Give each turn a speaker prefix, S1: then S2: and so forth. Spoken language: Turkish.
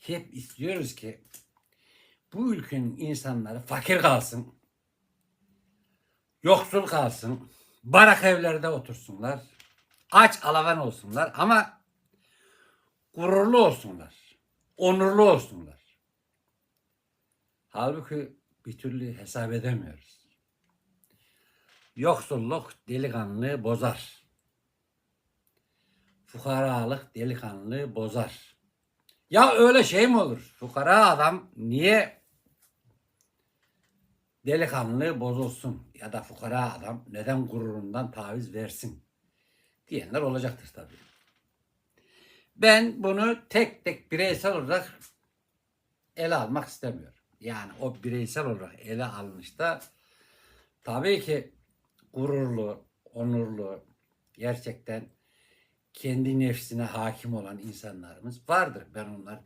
S1: hep istiyoruz ki bu ülkenin insanları fakir kalsın, yoksul kalsın, barak evlerde otursunlar, aç alavan olsunlar ama gururlu olsunlar, onurlu olsunlar. Halbuki bir türlü hesap edemiyoruz. Yoksulluk delikanlılığı bozar. Fukaralık delikanlılığı bozar. Ya öyle şey mi olur? Fukara adam niye delikanlılığı bozulsun? Ya da fukara adam neden gururundan taviz versin? Diyenler olacaktır tabii. Ben bunu tek tek bireysel olarak ele almak istemiyorum. Yani o bireysel olarak ele alınışta tabii ki gururlu, onurlu, gerçekten kendi nefsine hakim olan insanlarımız vardır. Ben onlar